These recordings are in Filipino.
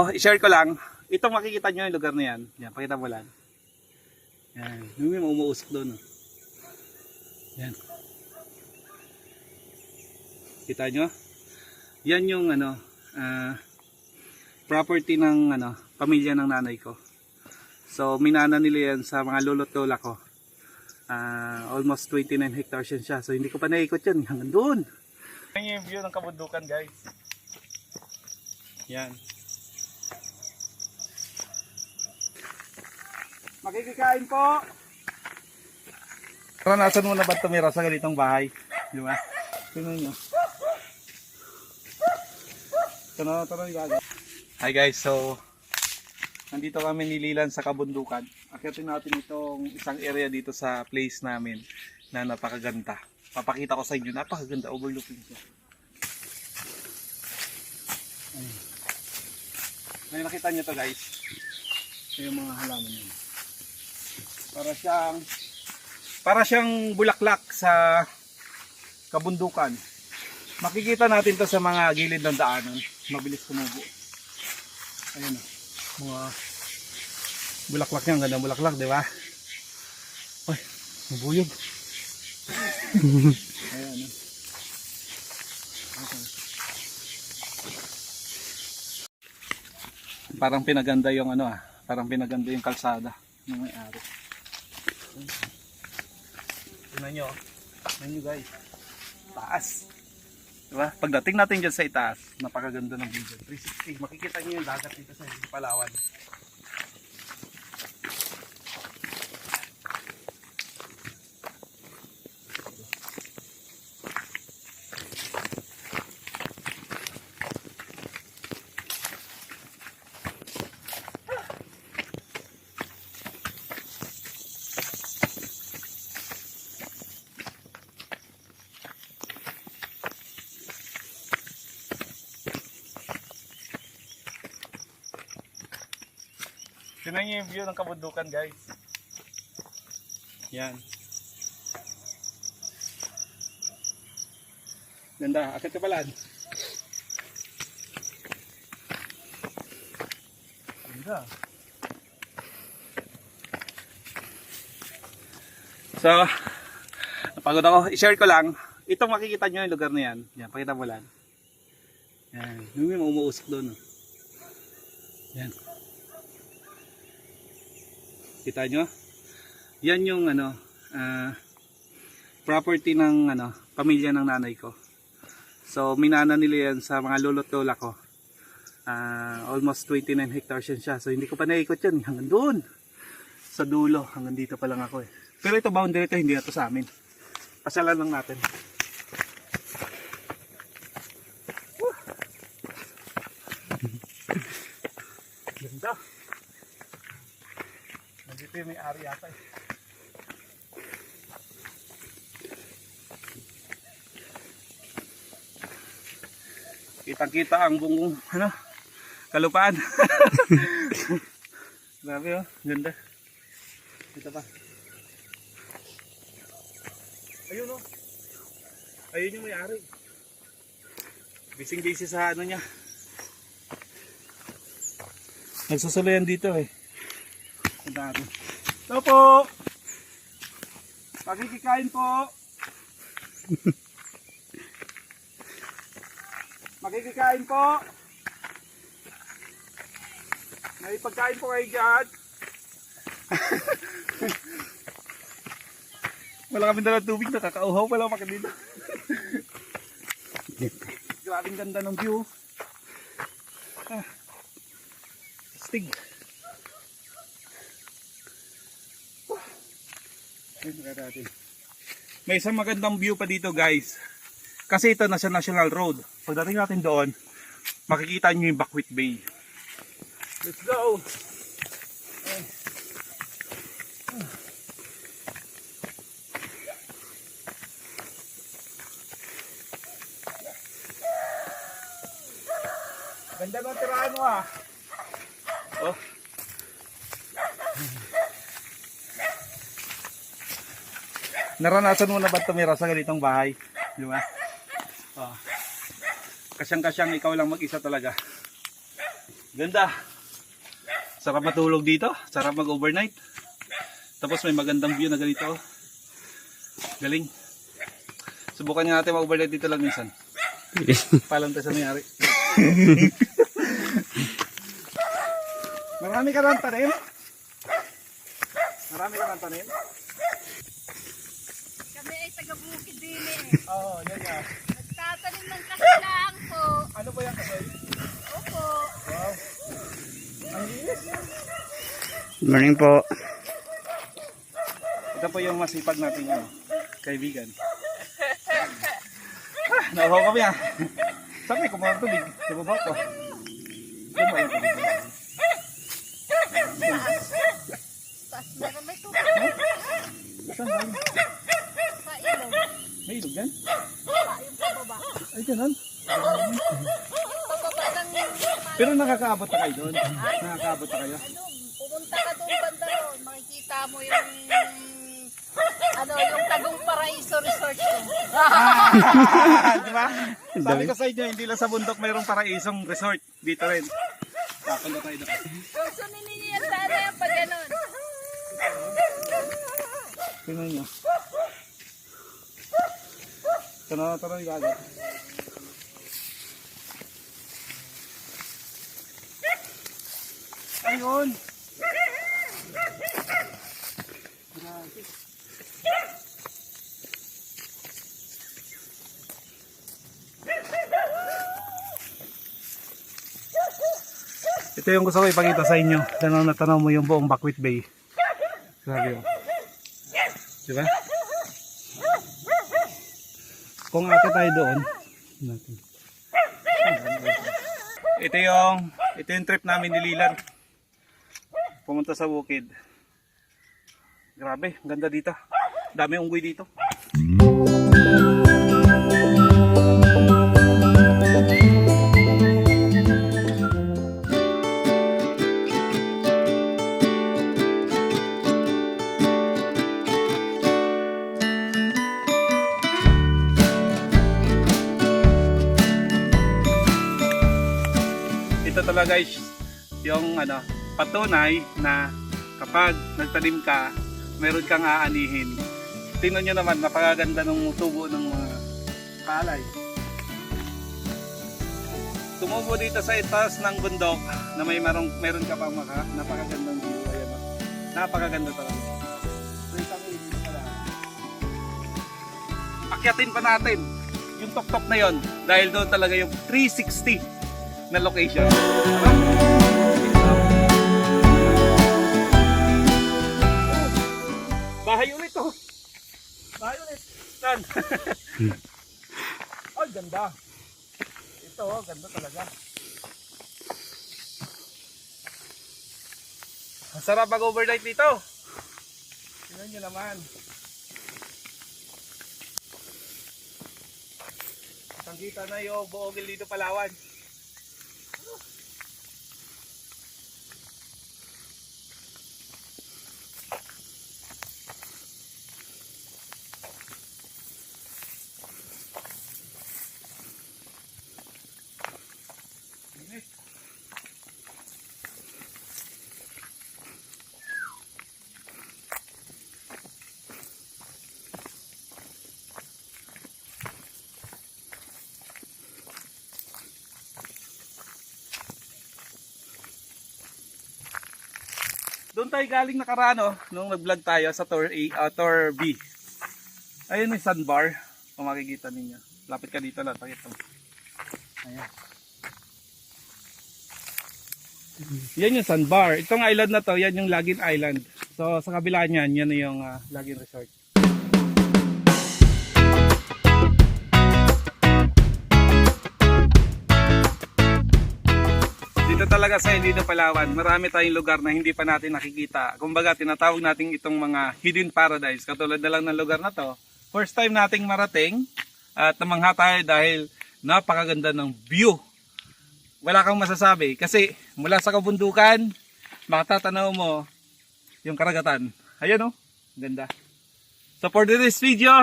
Oh, i-share ko lang. Itong makikita nyo yung lugar na yan. Yan, pakita mo lang. Yan. Yung may umuusok doon. Oh. Yan. Kita nyo? Yan yung ano, ah, property ng ano, pamilya ng nanay ko. So, minana nila yan sa mga lolo't lola ko. Ah, almost 29 hectares yan siya. So, hindi ko pa naikot yan. Hanggang doon. Yan yung view ng kabundukan, guys. Yan. Makikikain po. Karanasan mo na ba tumira sa ganitong bahay? Di ba? Tingnan nyo. Na yung gaga. Hi guys, so nandito kami nililan sa kabundukan. Akitin natin itong isang area dito sa place namin na napakaganda. Papakita ko sa inyo, napakaganda, overlooking siya. May nakita nyo to guys. Ito yung mga halaman nyo. Para siyang para siyang bulaklak sa kabundukan. Makikita natin to sa mga gilid ng daanan. Mabilis tumubo. Ayun o. Mga bulaklak niya. Ang ganda bulaklak, di ba? Uy, nabuyog. Ayan o. Okay. Parang pinaganda yung ano ah. Parang pinaganda yung kalsada ng may-ari. Tingnan nyo. oh. Tingnan nyo guys. Taas. Diba? Pagdating natin dyan sa itaas, napakaganda ng dyan. 360. Makikita nyo yung dagat dito sa Palawan. Tingnan nyo yung view ng kabundukan guys. Yan. Ganda. Akit ka pala. Ganda. So, napagod ako. I-share ko lang. Itong makikita nyo yung lugar na yan. Yan, pakita mo lang. Yan. Yung may umuusok doon. oh. Yan. Kita nyo? Yan yung ano, ah, property ng ano, pamilya ng nanay ko. So, minana nila yan sa mga lolo't lola ko. Ah, almost 29 hectares yan siya. So, hindi ko pa naikot yan. Hanggang doon. Sa dulo. Hanggang dito pa lang ako eh. Pero ito boundary ito, hindi na to sa amin. Pasyalan lang natin. Ganda. Nandito yung may-ari yata eh. Kitang-kita ang buong ano, kalupaan. Grabe oh, ganda. Dito pa. Ayun oh. Ayun yung may-ari. Bising-busy sa ano niya. Nagsusuloyan dito eh. Natin. Ito po! Pakikikain po! Makikikain po! May pagkain po kayo dyan. Wala kami dalang tubig, nakakauhaw pala maka dito. Grabing ganda ng view. Ah. Stig. Ayun, nakita natin. May isang magandang view pa dito guys. Kasi ito nasa National Road. Pagdating natin doon, makikita nyo yung Bakwit Bay. Let's go! Ganda ng tirahan mo ah. Naranasan mo na ba tumira sa ganitong bahay? Di ba? Oh. Kasyang-kasyang ikaw lang mag-isa talaga. Ganda. Sarap matulog dito. Sarap mag-overnight. Tapos may magandang view na ganito. Galing. Subukan nga natin mag-overnight dito lang minsan. Palam tayo sa mayari. Marami ka lang tanim? Marami ka lang tanim? Kami ay taga-bukid din eh. Oo, yan nga. Nagtatanim ng kasilang po. Ano po yan kasoy? Opo. Wow. Ang linis. Good morning po. Ito po yung masipag nating ano, kaibigan. Ah, nauhaw kami ah. Sabi ko mga tubig. Sa baba ko. Yan mo yung tubig. Taas na na may tubig Saan ba yun? sa ilog. May ilog yan? Wala yung pababa. Ng Pero nakakaabot na kayo doon. Nakakaabot na kayo. pumunta ka doon banda doon. Makikita mo yung ano, yung Tagong Paraiso Resort doon. Di ba? Sabi ko sa inyo, hindi lang sa bundok mayroong paraisong resort. Dito rin. Kapunta tayo doon. Gusto ninyo yan sana yung pag ganun. Tingnan nyo. Ito na ito Ayun! Grabe. Ito yung gusto ko ipakita sa inyo. Tanaw na mo yung buong Bakwit Bay. Grabe. Diba? Kung ate tayo doon, natin. Ito yung ito yung trip namin ni Lilan. Pumunta sa bukid. Grabe, ganda dito. Dami unggoy dito. Ito talaga guys, yung ano, patunay na kapag nagtanim ka, meron kang aanihin. Tingnan nyo naman, napakaganda ng tubo ng mga palay. Tumubo dito sa itaas ng bundok na may marong, meron ka pang maka, napakagandang view. Ayan. Napakaganda talaga. Akyatin pa natin yung tok-tok na yon dahil doon talaga yung 360 na location. Ulit. Saan? Ay, ganda. Ito, oh, ganda talaga. Ang sarap mag-overnight dito. Tingnan nyo naman. Tangkita na yung buogil dito Palawan. Doon tayo galing nakarano nung nag-vlog tayo sa tour A, ah, tour B. Ayun may sandbar. Kung makikita ninyo. Lapit ka dito lang. Pakita mo. Ayan. Yan yung sandbar. Itong island na to, yan yung Lagin Island. So sa kabila niyan, yan yung ah, Lagin Resort. Talaga sa Hilino Palawan, marami tayong lugar na hindi pa natin nakikita. Kumbaga, tinatawag natin itong mga hidden paradise. Katulad na lang ng lugar na to. First time nating marating at namangha tayo dahil napakaganda ng view. Wala kang masasabi kasi mula sa kabundukan, makatatanaw mo yung karagatan. Ayan oh, ganda. So for this video,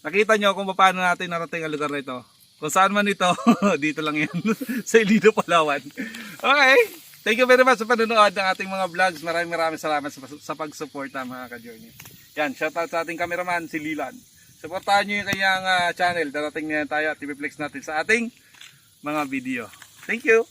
nakita nyo kung paano natin narating ang lugar na ito. Kung saan man ito, dito lang yan. sa Ilido, Palawan. Okay. Thank you very much sa panonood ng ating mga vlogs. Maraming maraming salamat sa, sa pag-suporta mga ka-journey. Yan, shoutout sa ating cameraman, si Lilan. Supportahan nyo yung kanyang ah, channel. Darating na tayo at ipiplex natin sa ating mga video. Thank you!